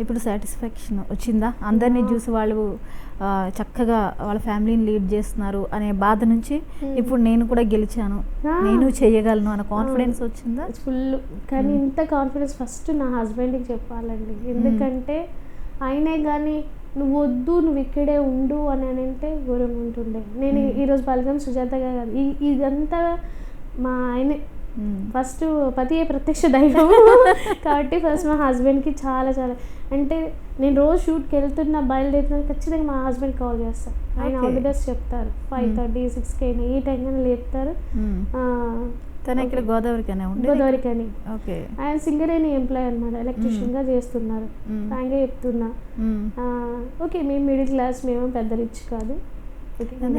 ఇప్పుడు సాటిస్ఫాక్షన్ వచ్చిందా? అందరినీ చూసి వాళ్ళు చక్కగా వాళ్ళ ఫ్యామిలీని లీడ్ చేస్తున్నారు అనే బాధ నుంచి ఇప్పుడు నేను కూడా గెలిచాను. నేను చేయగలను అన్న కాన్ఫిడెన్స్ వచ్చిందా? ఫుల్ కానీ ఇంత కాన్ఫిడెన్స్ ఫస్ట్ నా హస్బెండ్కి చెప్పాలండి. ఎందుకంటే ఆయనే కానీ నువ్వు వద్దు నువ్వు ఇక్కడే ఉండు అని అని అంటే ఘోరం ఉంటుండే. నేను. ఈరోజు బలగం సుజాతగా కాదు ఈ- ఇదంతా మా ఆయనే. ఫస్ట్ పతియే ప్రత్యక్ష దైవం. కాబట్టి ఫస్ట్ మా హస్బెండ్కి చాలా చాలా అంటే నేను రోజు షూట్కి వెళ్తున్నా బయలుదేరుతున్నా ఖచ్చితంగా మా హస్బెండ్ కాల్ చేస్తాను ఆయన. ఆల్ ది బెస్ట్ చెప్తారు. ఫైవ్. థర్టీ సిక్స్కి అయినా ఏ టైం అయినా లేపుతారు. తను ఇక్కడ గోదావరికనే ఓకే. ఆయన సింగరేణి ఎంప్లాయ్ అనమాట ఎలక్ట్రీషియన్గా చేస్తున్నారు. ఫ్రాంక్గా చెప్తున్నా. ఓకే మేము మిడిల్ క్లాస్ మేము పెద్ద రిచ్ కాదు.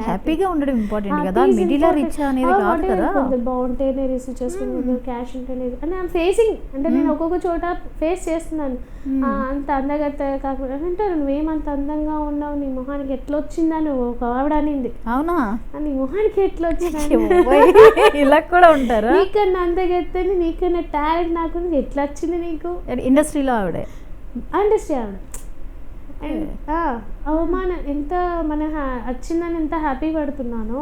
హ్యాపీగా ఉండడం ఇంపార్టెంట్ కదా. మిడిల్. రిచ్ అనేది ఆ, కాదు కదా. కొంచెం బాగుంటేనే రిసీవ్ చేసుకుని క్యాష్ ఉంటేనే అంటే ఐమ్ ఫేసింగ్ అంటే నేను Hmm. ఒక్కొక్క చోట ఫేస్ చేస్తున్నాను. Hmm. అంత అందగత్త కాకుండా అంటారు నువ్వేమంత అందంగా ఉన్నావు నీ మొహానికి ఎట్లా వచ్చిందని ఒక ఆవిడ అనింది. అవునా? "ఆ, నీ మొహానికి ఎట్లా వచ్చింది ఇలా కూడా ఉంటారా? నీకన్నా అందగత్తని నీకన్నా టాలెంట్ నాకు. ఎట్లా వచ్చింది నీకు? ఇండస్ట్రీలో ఆవిడే. Understand Okay. అవమానం ఎంత మన వచ్చిందని ఎంత హ్యాపీ పడుతున్నానో.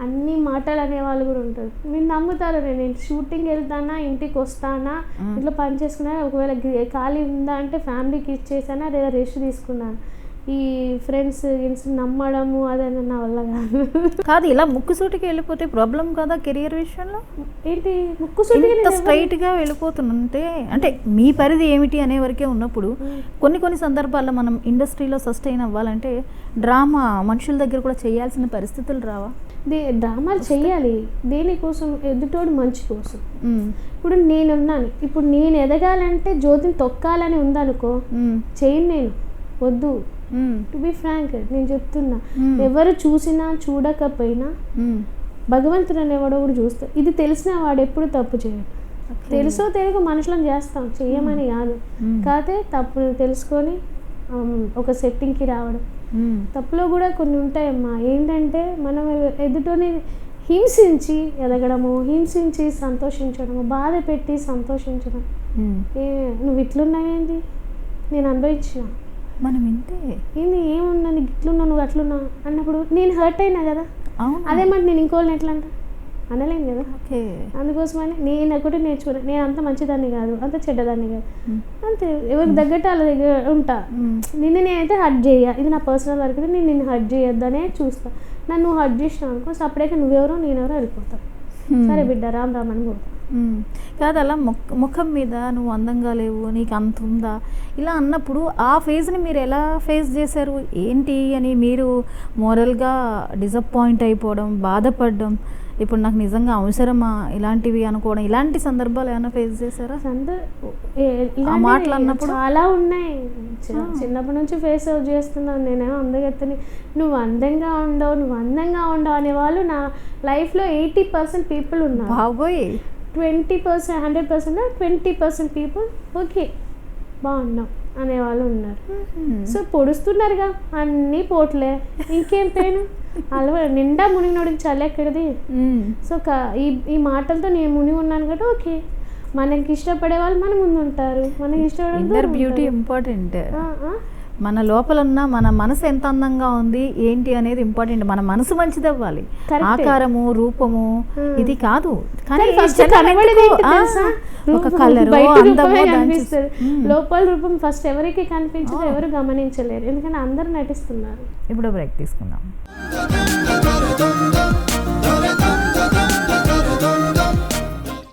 అన్ని మాటలు అనే వాళ్ళు కూడా ఉంటారు మీరు నమ్ముతారు నేను షూటింగ్ వెళ్తానా ఇంటికి వస్తానా. ఇట్లా పని చేసుకున్నా ఒకవేళ ఖాళీ ఉందా అంటే ఫ్యామిలీకి ఇచ్చేసానా లేదా రెస్ట్ తీసుకున్నాను ఈ ఫ్రెండ్స్ గిన్స్ నమ్మడము అదని నా వల్ల కాదు. కాదు ఇలా ముక్కుసూటికి వెళ్ళిపోతే ప్రాబ్లం కదా కెరియర్ విషయంలో? ఏంటి? ముక్కు సూటిగా ఇంత నేను ఎవరిని- స్ట్రైట్గా వెళ్ళిపోతుంటే అంటే మీ పరిధి ఏమిటి అనే వరకే ఉన్నప్పుడు. కొన్ని కొన్ని సందర్భాల్లో మనం ఇండస్ట్రీలో సస్టైన్ అవ్వాలంటే డ్రామా మనుషుల దగ్గర కూడా చేయాల్సిన పరిస్థితులు రావా? దే డ్రామాలు చెయ్యాలి దేనికోసం? ఎదుటోడు మంచి కోసం. ఇప్పుడు నేనున్నాను. ఇప్పుడు నేను ఎదగాలంటే జ్యోతిని తొక్కాలని ఉందనుకో. చేయను నేను. వద్దు. టు బి ఫ్రాంక్ నేను చెప్తున్నా మ్మ్. ఎవరు చూసినా చూడకపోయినా మ్మ్. భగవంతుడు అనేవాడు కూడా చూస్తాడు ఇది తెలిసిన వాడు ఎప్పుడు తప్పు చేయడు. తెలుసో తెలియక మనుషులను చేస్తాం చెయ్యమని కాదు మ్మ్. కాకపోతే తప్పును తెలుసుకొని ఆమ్, ఒక సెట్టింగ్కి రావడం. తప్పులో కూడా కొన్ని ఉంటాయమ్మా ఏంటంటే మనం ఎదుటోని హింసించి ఎదగడము హింసించి సంతోషించడము బాధ పెట్టి సంతోషించడం. ఏ నువ్వు ఇట్లున్నావేంటి నేను అనుభవించిన మనం ఇంతే ఏంది ఏమున్నా నీకు ఇట్లున్నావు నువ్వు అట్లున్నావు అన్నప్పుడు నేను హర్ట్ అయినా కదా? అవును? అదే మాట నేను ఇంకోళ్ళని ఎట్లా అంట అనలేను కదా? ఓకే. అందుకోసమని నేను ఒకటి నేర్చుకున్నా. నేను అంత మంచిదాన్ని కాదు అంత చెడ్డదాన్ని కాదు. అంతే ఎవరికి తగ్గట్టు వాళ్ళ దగ్గర ఉంటా. నిన్ను నేనైతే హర్ట్ చేయ. ఇది నా పర్సనల్ వర్క్ నేను నిన్ను హర్ట్ చేయొద్దనే చూస్తా. నన్ను నువ్వు హర్ట్ చేసినావు అనుకో సపరేట్గా నువ్వెవరో నేనెవరో వెళ్ళిపోతా. మ్మ్. సరే బిడ్డ రామ్ రామ్ అని పోతా. మ్మ్. కాదు అలా ముఖ ముఖం మీద నువ్వు అందంగా లేవు నీకు అంత ఉందా? ఇలా అన్నప్పుడు ఆ ఫేజ్ని మీరు ఎలా ఫేస్ చేశారు? ఏంటి అని మీరు మోరల్గా డిసప్పాయింట్ అయిపోవడం బాధపడడం ఇప్పుడు నాకు నిజంగా అవసరమా ఇలాంటివి అనుకోవడం ఇలాంటి సందర్భాలు ఏమైనా ఫేస్ చేశారా? ఇలాంటివి మాటలు అన్నప్పుడు? చాలా ఉన్నాయి. ఆ. చిన్నప్పటి నుంచి ఫేస్ అవుట్ చేస్తున్నాను. నేనేమో అందగత్తని నువ్వు అందంగా ఉండవు నువ్వు అందంగా ఉండవు అనే వాళ్ళు నా లైఫ్లో ఎయిటీ పర్సెంట్ పీపుల్ ఉన్నారు. బాగోయ్ twenty percent hundred percent twenty percent people okay బాగున్నావు అనేవాళ్ళు ఉన్నారు. సో పొడుస్తున్నారుగా అన్నీ పోట్లే ఇంకేం పెయిన్ అలవ నిండా మునిగినోడికి చలి ఎక్కడిది. సో ఈ ఈ మాటలతో నేను మునిగి ఉన్నాను కాబట్టి ఓకే మనకి ఇష్టపడే వాళ్ళు మన ముందు ఉంటారు మనకి ఇష్టపడే బ్యూటీ. ఇంపార్టెంట్. మన లోపల ఉన్న మన మనసు ఎంత అందంగా ఉంది ఏంటి అనేది ఇంపార్టెంట్ మన మనసు మంచిది అవ్వాలి. ఆకారము రూపము Hmm. ఇది కాదు కానీ? ఒక. Colour Hmm. లోపల రూపం ఫస్ట్ ఎవరికి కనిపించదు Oh. ఎవరు గమనించలేరు ఎందుకంటే అందరూ నటిస్తున్నారు ఇప్పుడు బ్రేక్ తీసుకుందాం